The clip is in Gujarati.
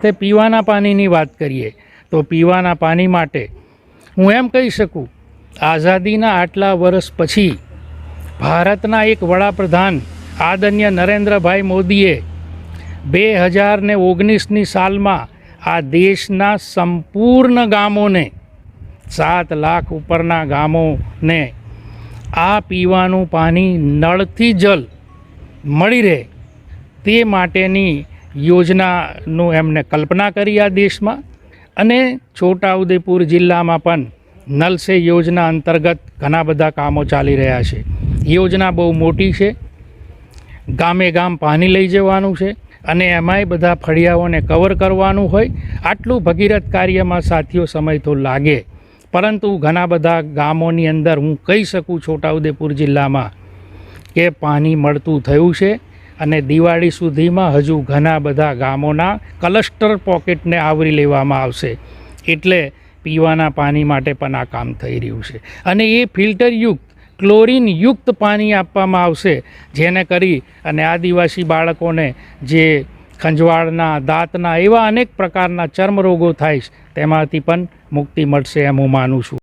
તે પીવાના પાણીની વાત કરીએ, તો પીવાના પાણી માટે હું એમ કહી શકું, આઝાદીના આટલા વર્ષ પછી ભારતના એક વડાપ્રધાન આદરણીય નરેન્દ્રભાઈ મોદીએ બે હજાર ને ઓગણીસની સાલમાં આ દેશના સંપૂર્ણ ગામોને, સાત લાખ ઉપરના ગામોને આ પીવાનું પાણી નળથી જલ મળી રહે તે માટેની યોજનાનું એમને કલ્પના કરી આ દેશમાં. અને છોટાઉદેપુર જિલ્લામાં પણ નલ સે યોજના અંતર્ગત ઘણા બધા કામો ચાલી રહ્યા છે. યોજના બહુ મોટી છે. ગામે ગામ પાણી લઈ જવાનું છે અને એમાંય બધા ફળિયાઓને કવર કરવાનું હોય. આટલું ભગીરથ કાર્યમાં સાથીઓ સમય તો લાગે. પરંતુ ઘણા બધા ગામોની અંદર હું કહી શકું છોટાઉદેપુર જિલ્લામાં કે પાણી મળતું થયું છે. અને દિવાળી સુધીમાં હજુ ઘણા બધા ગામોના ક્લસ્ટર પોકેટને આવરી લેવામાં આવશે. એટલે પીવાના પાણી માટે પણ આ કામ થઈ રહ્યું છે. અને એ ફિલ્ટરયુક્ત, ક્લોરિનયુક્ત પાણી આપવામાં આવશે, જેને કરી અને આદિવાસી બાળકોને જે ખંજવાળના, દાંતના એવા અનેક પ્રકારના ચર્મરોગો થાય છે, તેમાંથી પણ મુક્તિ મળશે એમ હું માનું છું.